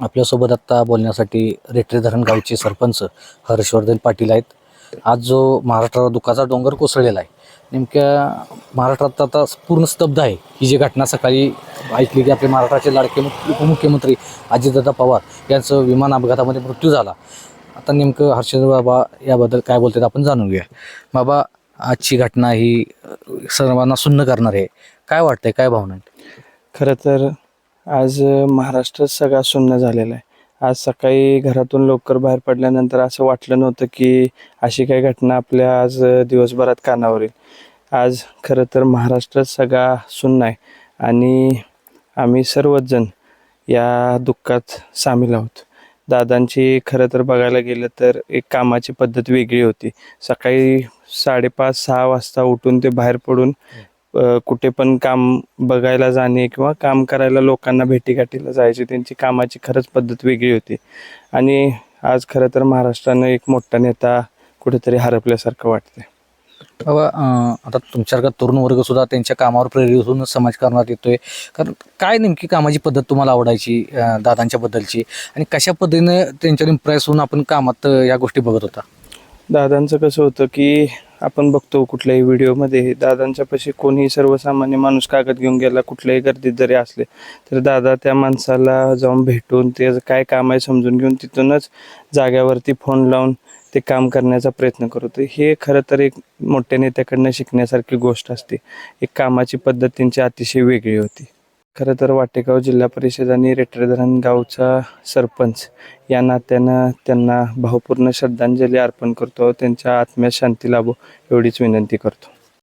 आपल्यासोबत आत्ता बोलण्यासाठी रेटरे धरण गावचे सरपंच हर्षवर्धन पाटील आहेत. आज जो महाराष्ट्रावर दुखाचा डोंगर कोसळलेला आहे नेमक्या महाराष्ट्रात आता पूर्ण स्तब्ध आहे ही जी घटना सकाळी ऐकली की आपले महाराष्ट्राचे लाडके उपमुख्यमंत्री अजितदादा पवार यांचं विमान अपघातामध्ये मृत्यू झाला. आता नेमकं हर्षद बाबा याबद्दल काय बोलतात आपण जाणून घेऊया. बाबा आजची घटना ही सर्वांना सुन्न करणार आहे. काय वाटतंय? काय भावना खरं तर आज महाराष्ट्र सगळा सुन्न झालेला आहे. आज सकाळी घरातून लवकर बाहेर पडल्यानंतर असं वाटलं नव्हतं की अशी काही घटना आपल्या आज दिवसभरात कानावर येईल. आज खरं तर महाराष्ट्र सगळा सुन्न आहे आणि आम्ही सर्वच जण या दुःखात सामील आहोत. दादांची खरं तर बघायला गेलं तर एक कामाची पद्धत वेगळी होती. सकाळी साडेपाच सहा वाजता उठून ते बाहेर पडून कुठे पण काम बघायला जाणे किंवा काम करायला लोकांना भेटीगाठीला जायचे त्यांची कामाची खरंच पद्धत वेगळी होती. आणि आज खरं तर महाराष्ट्रानं एक मोठा नेता कुठेतरी हरपल्यासारखं वाटतंय. बाबा आता तुमच्यासारखा तरुण वर्ग सुद्धा त्यांच्या कामावर प्रेरित होऊन समाजकारणात येतोय. कारण काय नेमकी कामाची पद्धत तुम्हाला आवडायची दादांच्या बद्दलची? आणि कशा पद्धतीने त्यांच्यावर इम्प्रेस होऊन आपण कामात या गोष्टी बघत होता? दादांचं कसं होतं की आपण बघतो कुठल्याही व्हिडिओमध्ये दादांच्या पाशी कोणीही सर्वसामान्य माणूस कागद घेऊन गेला कुठल्याही गर्दीत जरी असले तर दादा त्या माणसाला जाऊन भेटून ते काय काम आहे समजून घेऊन तिथूनच जाग्यावरती फोन लावून ते काम करण्याचा प्रयत्न करतो हे खरं तर एक मोठ्या नेत्याकडनं शिकण्यासारखी गोष्ट असते. एक कामाची पद्धत त्यांची अतिशय वेगळी होती. खरं तर वाटेगाव जिल्हा परिषद आणि रेटरेधरण गावचा सरपंच या नात्यानं त्यांना भावपूर्ण श्रद्धांजली अर्पण करतो. त्यांच्या आत्म्या शांती लाभो एवढीच विनंती करतो.